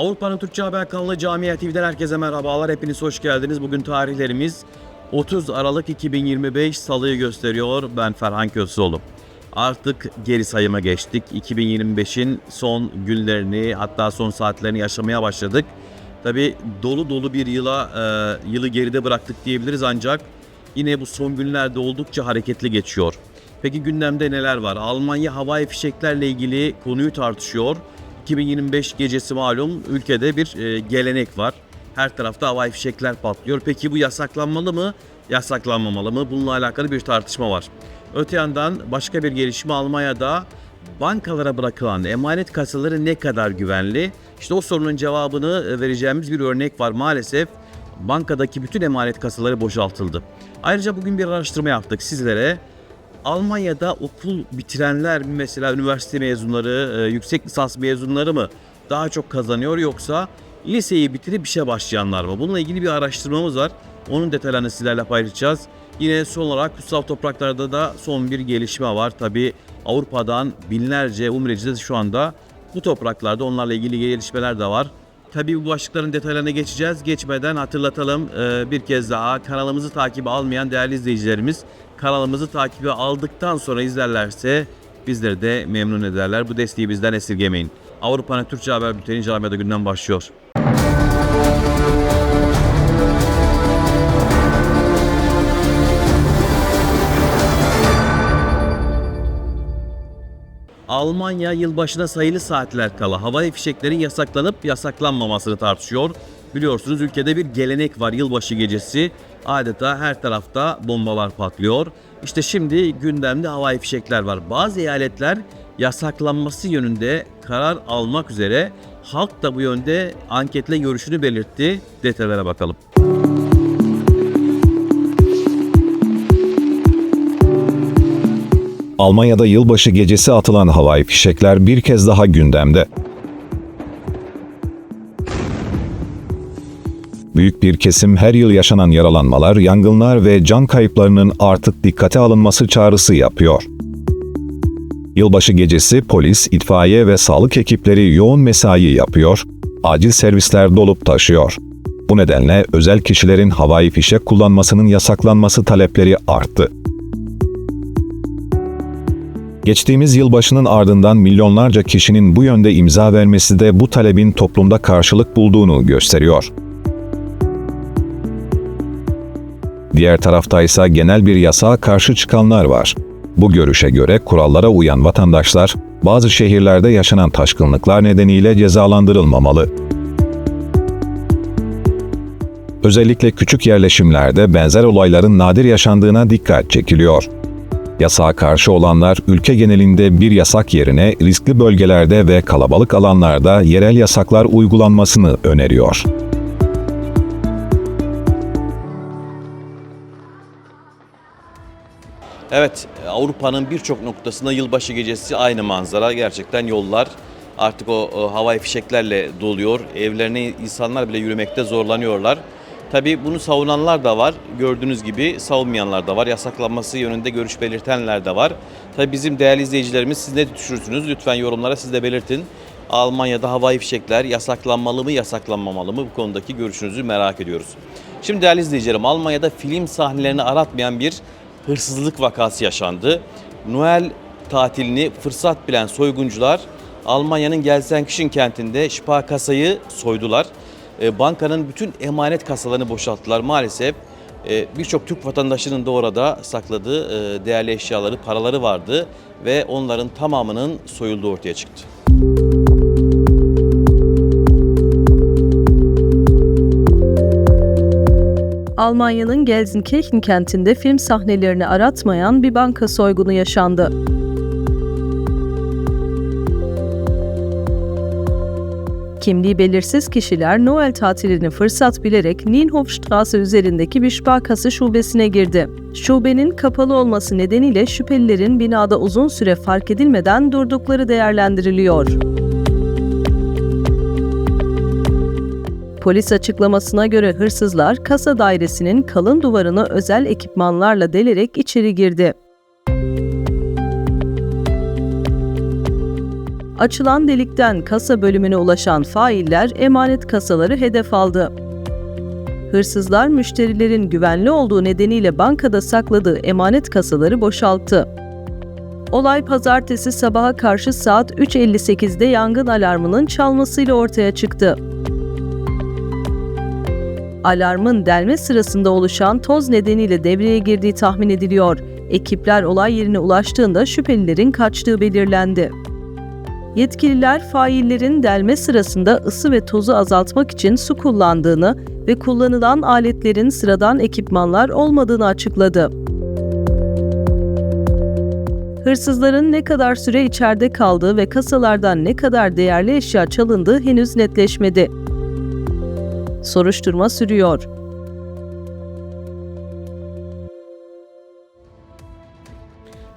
Avrupa'nın Türkçe Haber kanalı Camia TV'den herkese merhabalar. Hepiniz hoş geldiniz. Bugün tarihlerimiz 30 Aralık 2025 Salı'yı gösteriyor. Ben Ferhan Köseoğlu. Artık geri sayıma geçtik. 2025'in son günlerini hatta son saatlerini yaşamaya başladık. Tabi dolu dolu bir yıla e, yılı geride bıraktık diyebiliriz ancak yine bu son günlerde oldukça hareketli geçiyor. Peki gündemde neler var? Almanya havai fişeklerle ilgili konuyu tartışıyor. 2025 gecesi malum ülkede bir e, gelenek var. Her tarafta havai fişekler patlıyor. Peki bu yasaklanmalı mı? Yasaklanmamalı mı? Bununla alakalı bir tartışma var. Öte yandan başka bir gelişme Almanya'da bankalara bırakılan emanet kasaları ne kadar güvenli? İşte o sorunun cevabını e, vereceğimiz bir örnek var. Maalesef bankadaki bütün emanet kasaları boşaltıldı. Ayrıca bugün bir araştırma yaptık sizlere. Almanya'da okul bitirenler mesela üniversite mezunları, e, yüksek lisans mezunları mı daha çok kazanıyor yoksa liseyi bitirip işe başlayanlar mı? Bununla ilgili bir araştırmamız var. Onun detaylarını sizlerle paylaşacağız. Yine son olarak kutsal topraklarda da son bir gelişme var. Tabi Avrupa'dan binlerce umreci de şu anda bu topraklarda onlarla ilgili gelişmeler de var. Tabii bu başlıkların detaylarına geçeceğiz. Geçmeden hatırlatalım e, bir kez daha kanalımızı takibe almayan değerli izleyicilerimiz kanalımızı takibe aldıktan sonra izlerlerse bizleri de memnun ederler. Bu desteği bizden esirgemeyin. Avrupa'nın Türkçe Haber Bülteni Camiada günden başlıyor. Almanya yılbaşına sayılı saatler kala havai fişeklerin yasaklanıp yasaklanmamasını tartışıyor. Biliyorsunuz ülkede bir gelenek var yılbaşı gecesi. Adeta her tarafta bombalar patlıyor. İşte şimdi gündemde havai fişekler var. Bazı eyaletler yasaklanması yönünde karar almak üzere halk da bu yönde anketle görüşünü belirtti. Detaylara bakalım. Almanya'da yılbaşı gecesi atılan havai fişekler bir kez daha gündemde. Büyük bir kesim her yıl yaşanan yaralanmalar, yangınlar ve can kayıplarının artık dikkate alınması çağrısı yapıyor. Yılbaşı gecesi polis, itfaiye ve sağlık ekipleri yoğun mesai yapıyor, acil servisler dolup taşıyor. Bu nedenle özel kişilerin havai fişek kullanmasının yasaklanması talepleri arttı. Geçtiğimiz yılbaşının ardından milyonlarca kişinin bu yönde imza vermesi de bu talebin toplumda karşılık bulduğunu gösteriyor. Diğer tarafta ise genel bir yasağa karşı çıkanlar var. Bu görüşe göre kurallara uyan vatandaşlar bazı şehirlerde yaşanan taşkınlıklar nedeniyle cezalandırılmamalı. Özellikle küçük yerleşimlerde benzer olayların nadir yaşandığına dikkat çekiliyor. Yasağa karşı olanlar ülke genelinde bir yasak yerine riskli bölgelerde ve kalabalık alanlarda yerel yasaklar uygulanmasını öneriyor. Evet, Avrupa'nın birçok noktasında yılbaşı gecesi aynı manzara. Gerçekten yollar artık o, o havai fişeklerle doluyor. Evlerine insanlar bile yürümekte zorlanıyorlar. Tabii bunu savunanlar da var. Gördüğünüz gibi savunmayanlar da var. Yasaklanması yönünde görüş belirtenler de var. Tabii bizim değerli izleyicilerimiz siz ne düşünürsünüz? Lütfen yorumlara siz de belirtin. Almanya'da havai fişekler yasaklanmalı mı, yasaklanmamalı mı? Bu konudaki görüşünüzü merak ediyoruz. Şimdi değerli izleyicilerim, Almanya'da film sahnelerini aratmayan bir hırsızlık vakası yaşandı. Noel tatilini fırsat bilen soyguncular Almanya'nın Gelsenkirchen kentinde Sparkassa'yı soydular. E, Bankanın bütün emanet kasalarını boşalttılar. Maalesef e, birçok Türk vatandaşının da orada sakladığı e, değerli eşyaları, paraları vardı ve onların tamamının soyulduğu ortaya çıktı. Almanya'nın Gelsenkirchen kentinde film sahnelerini aratmayan bir banka soygunu yaşandı. Kimliği belirsiz kişiler Noel tatilini fırsat bilerek Nienhofstraße üzerindeki bir Sparkasse şubesine girdi. Şubenin kapalı olması nedeniyle şüphelilerin binada uzun süre fark edilmeden durdukları değerlendiriliyor. Polis açıklamasına göre hırsızlar kasa dairesinin kalın duvarını özel ekipmanlarla delerek içeri girdi. Açılan delikten kasa bölümüne ulaşan failler emanet kasaları hedef aldı. Hırsızlar müşterilerin güvenli olduğu nedeniyle bankada sakladığı emanet kasaları boşalttı. Olay pazartesi sabaha karşı saat 3.58'de yangın alarmının çalmasıyla ortaya çıktı. Alarmın delme sırasında oluşan toz nedeniyle devreye girdiği tahmin ediliyor. Ekipler olay yerine ulaştığında şüphelilerin kaçtığı belirlendi. Yetkililer faillerin delme sırasında ısı ve tozu azaltmak için su kullandığını ve kullanılan aletlerin sıradan ekipmanlar olmadığını açıkladı. Hırsızların ne kadar süre içeride kaldığı ve kasalardan ne kadar değerli eşya çalındığı henüz netleşmedi. Soruşturma sürüyor.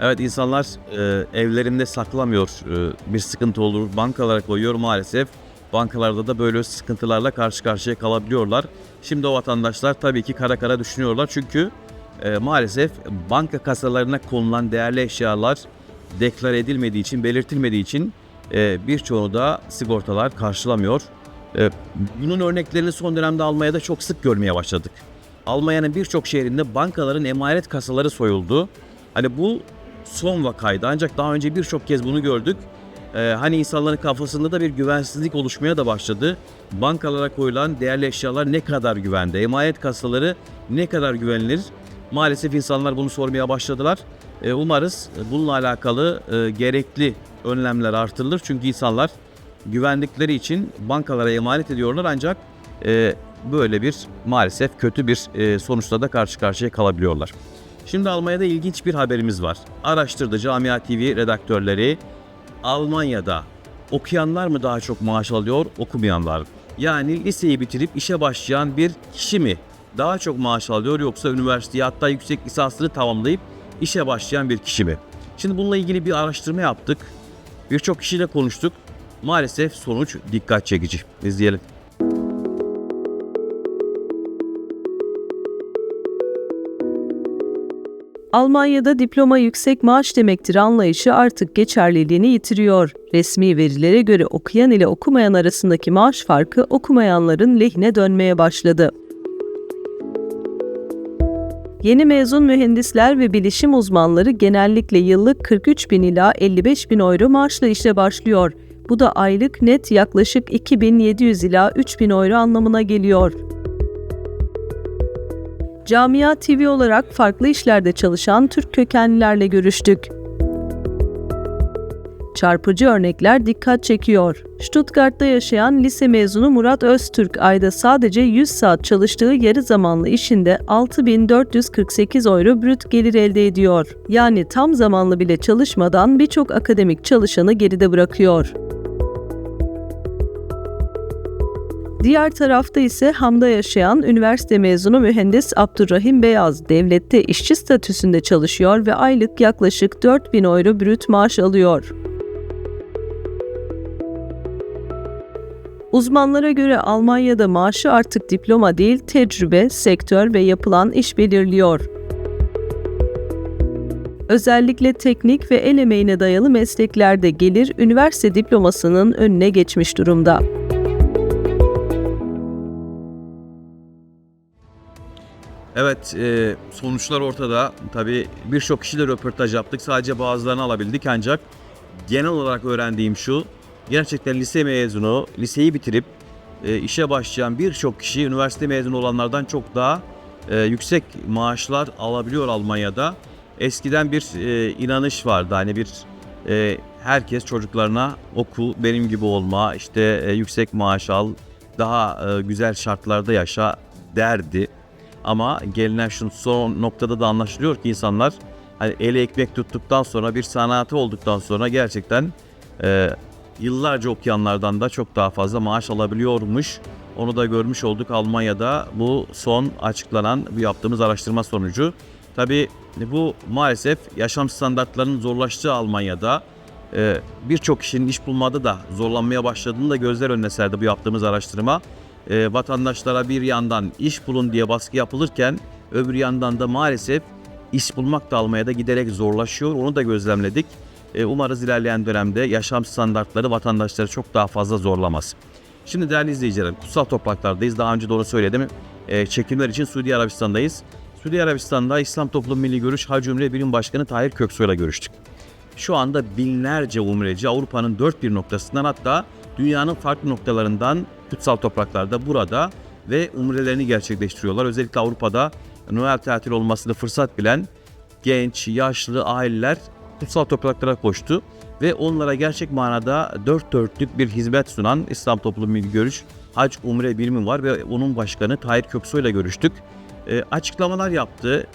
Evet insanlar e, evlerinde saklamıyor. E, bir sıkıntı olur, bankalara koyuyor maalesef. Bankalarda da böyle sıkıntılarla karşı karşıya kalabiliyorlar. Şimdi o vatandaşlar tabii ki kara kara düşünüyorlar. Çünkü e, maalesef banka kasalarına konulan değerli eşyalar deklare edilmediği için, belirtilmediği için e, birçoğunu da sigortalar karşılamıyor. E, bunun örneklerini son dönemde Almanya'da çok sık görmeye başladık. Almanya'nın birçok şehrinde bankaların emanet kasaları soyuldu. Hani bu son vakaydı ancak daha önce birçok kez bunu gördük. Ee, hani insanların kafasında da bir güvensizlik oluşmaya da başladı. Bankalara koyulan değerli eşyalar ne kadar güvende? Emanet kasaları ne kadar güvenilir? Maalesef insanlar bunu sormaya başladılar. Ee, umarız bununla alakalı e, gerekli önlemler artırılır. Çünkü insanlar güvendikleri için bankalara emanet ediyorlar ancak e, böyle bir maalesef kötü bir e, sonuçla da karşı karşıya kalabiliyorlar. Şimdi Almanya'da ilginç bir haberimiz var. Araştırdı Camia TV redaktörleri Almanya'da okuyanlar mı daha çok maaş alıyor, okumayanlar mı? Yani liseyi bitirip işe başlayan bir kişi mi daha çok maaş alıyor yoksa üniversiteyi hatta yüksek lisansını tamamlayıp işe başlayan bir kişi mi? Şimdi bununla ilgili bir araştırma yaptık. Birçok kişiyle konuştuk. Maalesef sonuç dikkat çekici. İzleyelim. Almanya'da diploma yüksek maaş demektir anlayışı artık geçerliliğini yitiriyor. Resmi verilere göre okuyan ile okumayan arasındaki maaş farkı okumayanların lehine dönmeye başladı. Yeni mezun mühendisler ve bilişim uzmanları genellikle yıllık 43 bin ila 55 bin euro maaşla işe başlıyor. Bu da aylık net yaklaşık 2700 ila 3000 euro anlamına geliyor. Camia TV olarak farklı işlerde çalışan Türk kökenlilerle görüştük. Çarpıcı örnekler dikkat çekiyor. Stuttgart'ta yaşayan lise mezunu Murat Öztürk ayda sadece 100 saat çalıştığı yarı zamanlı işinde 6448 euro brüt gelir elde ediyor. Yani tam zamanlı bile çalışmadan birçok akademik çalışanı geride bırakıyor. Diğer tarafta ise Ham'da yaşayan üniversite mezunu mühendis Abdurrahim Beyaz devlette işçi statüsünde çalışıyor ve aylık yaklaşık 4000 euro brüt maaş alıyor. Uzmanlara göre Almanya'da maaşı artık diploma değil, tecrübe, sektör ve yapılan iş belirliyor. Özellikle teknik ve el emeğine dayalı mesleklerde gelir üniversite diplomasının önüne geçmiş durumda. Evet, e, sonuçlar ortada. Tabii birçok kişiyle röportaj yaptık. Sadece bazılarını alabildik ancak genel olarak öğrendiğim şu. Gerçekten lise mezunu, liseyi bitirip e, işe başlayan birçok kişi üniversite mezunu olanlardan çok daha e, yüksek maaşlar alabiliyor Almanya'da. Eskiden bir e, inanış vardı. Hani bir e, herkes çocuklarına oku, benim gibi olma, işte e, yüksek maaş al, daha e, güzel şartlarda yaşa derdi. Ama gelinen şu son noktada da anlaşılıyor ki insanlar hani eli ekmek tuttuktan sonra bir sanatı olduktan sonra gerçekten e, yıllarca okuyanlardan da çok daha fazla maaş alabiliyormuş. Onu da görmüş olduk Almanya'da bu son açıklanan bu yaptığımız araştırma sonucu. Tabi bu maalesef yaşam standartlarının zorlaştığı Almanya'da e, birçok kişinin iş bulmada da zorlanmaya başladığını da gözler önüne serdi bu yaptığımız araştırma e, vatandaşlara bir yandan iş bulun diye baskı yapılırken öbür yandan da maalesef iş bulmak da Almanya'da giderek zorlaşıyor. Onu da gözlemledik. E, umarız ilerleyen dönemde yaşam standartları vatandaşları çok daha fazla zorlamaz. Şimdi değerli izleyicilerim, kutsal topraklardayız. Daha önce onu söyledim. E, çekimler için Suudi Arabistan'dayız. Suudi Arabistan'da İslam Toplum Milli Görüş Hac Ümre Bilim Başkanı Tahir Köksoy'la görüştük. Şu anda binlerce umreci Avrupa'nın dört bir noktasından hatta dünyanın farklı noktalarından kutsal topraklarda burada ve umrelerini gerçekleştiriyorlar. Özellikle Avrupa'da Noel tatili olmasını fırsat bilen genç, yaşlı aileler kutsal topraklara koştu ve onlara gerçek manada dört dörtlük bir hizmet sunan İslam Toplum Milli Görüş Hac Umre Birimi var ve onun başkanı Tahir Köksoy ile görüştük. E, açıklamalar yaptı,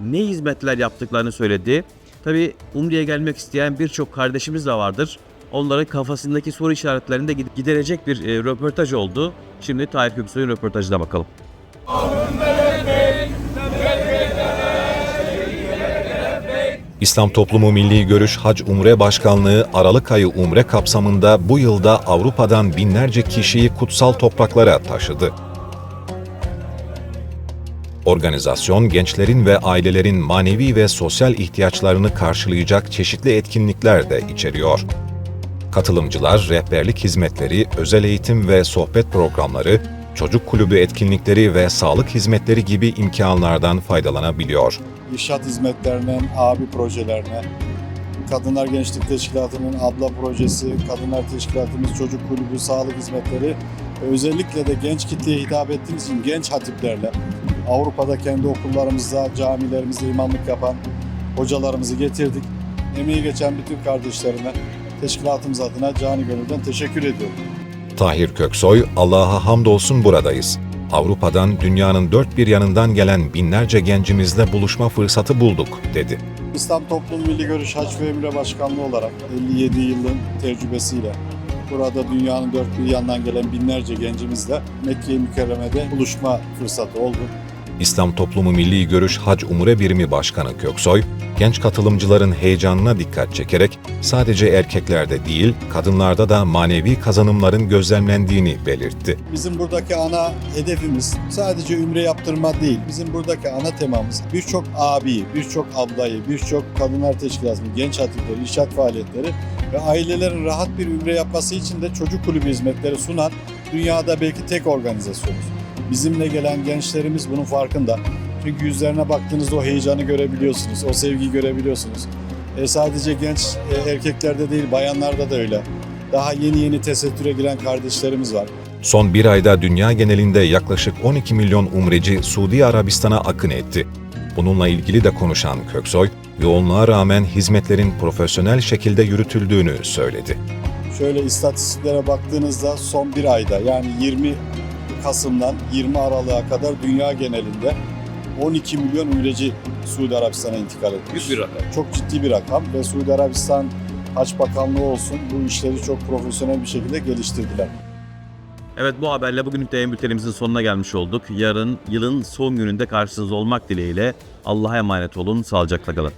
ne hizmetler yaptıklarını söyledi. Tabi Umre'ye gelmek isteyen birçok kardeşimiz de vardır. Onların kafasındaki soru işaretlerini de gid- giderecek bir e, röportaj oldu. Şimdi Tahir Köksoy'un röportajına bakalım. İslam Toplumu Milli Görüş Hac Umre Başkanlığı Aralık ayı Umre kapsamında bu yılda Avrupa'dan binlerce kişiyi kutsal topraklara taşıdı. Organizasyon gençlerin ve ailelerin manevi ve sosyal ihtiyaçlarını karşılayacak çeşitli etkinlikler de içeriyor. Katılımcılar rehberlik hizmetleri, özel eğitim ve sohbet programları, çocuk kulübü etkinlikleri ve sağlık hizmetleri gibi imkanlardan faydalanabiliyor. İrşat hizmetlerinin abi projelerine, Kadınlar Gençlik Teşkilatı'nın abla projesi, Kadınlar Teşkilatımız Çocuk Kulübü Sağlık Hizmetleri özellikle de genç kitleye hitap ettiğimiz için genç hatiplerle Avrupa'da kendi okullarımızda, camilerimizde imamlık yapan hocalarımızı getirdik. Emeği geçen bütün kardeşlerime teşkilatımız adına cani gönülden teşekkür ediyorum. Tahir Köksoy, Allah'a hamdolsun buradayız. Avrupa'dan dünyanın dört bir yanından gelen binlerce gencimizle buluşma fırsatı bulduk, dedi. İslam Toplum Milli Görüş Haç ve Emre Başkanlığı olarak 57 yılın tecrübesiyle burada dünyanın dört bir yandan gelen binlerce gencimizle Mekke-i Mükerreme'de buluşma fırsatı oldu. İslam Toplumu Milli Görüş Hac Umre Birimi Başkanı Köksoy, genç katılımcıların heyecanına dikkat çekerek sadece erkeklerde değil, kadınlarda da manevi kazanımların gözlemlendiğini belirtti. Bizim buradaki ana hedefimiz sadece ümre yaptırma değil. Bizim buradaki ana temamız birçok abi, birçok ablayı, birçok kadınlar teşkilatı, genç hatipleri, irşat faaliyetleri ve ailelerin rahat bir ümre yapması için de çocuk kulübü hizmetleri sunan dünyada belki tek organizasyonuz. Bizimle gelen gençlerimiz bunun farkında. Çünkü yüzlerine baktığınızda o heyecanı görebiliyorsunuz, o sevgiyi görebiliyorsunuz. E sadece genç e, erkeklerde değil, bayanlarda da öyle. Daha yeni yeni tesettüre giren kardeşlerimiz var. Son bir ayda dünya genelinde yaklaşık 12 milyon umreci Suudi Arabistan'a akın etti. Bununla ilgili de konuşan Köksoy, yoğunluğa rağmen hizmetlerin profesyonel şekilde yürütüldüğünü söyledi. Şöyle istatistiklere baktığınızda son bir ayda yani 20 Kasım'dan 20 Aralık'a kadar dünya genelinde 12 milyon ümreci Suudi Arabistan'a intikal etmiş. rakam. Çok ciddi bir rakam ve Suudi Arabistan Haç Bakanlığı olsun bu işleri çok profesyonel bir şekilde geliştirdiler. Evet bu haberle bugünlük de yayın bültenimizin sonuna gelmiş olduk. Yarın yılın son gününde karşınızda olmak dileğiyle Allah'a emanet olun, sağlıcakla kalın.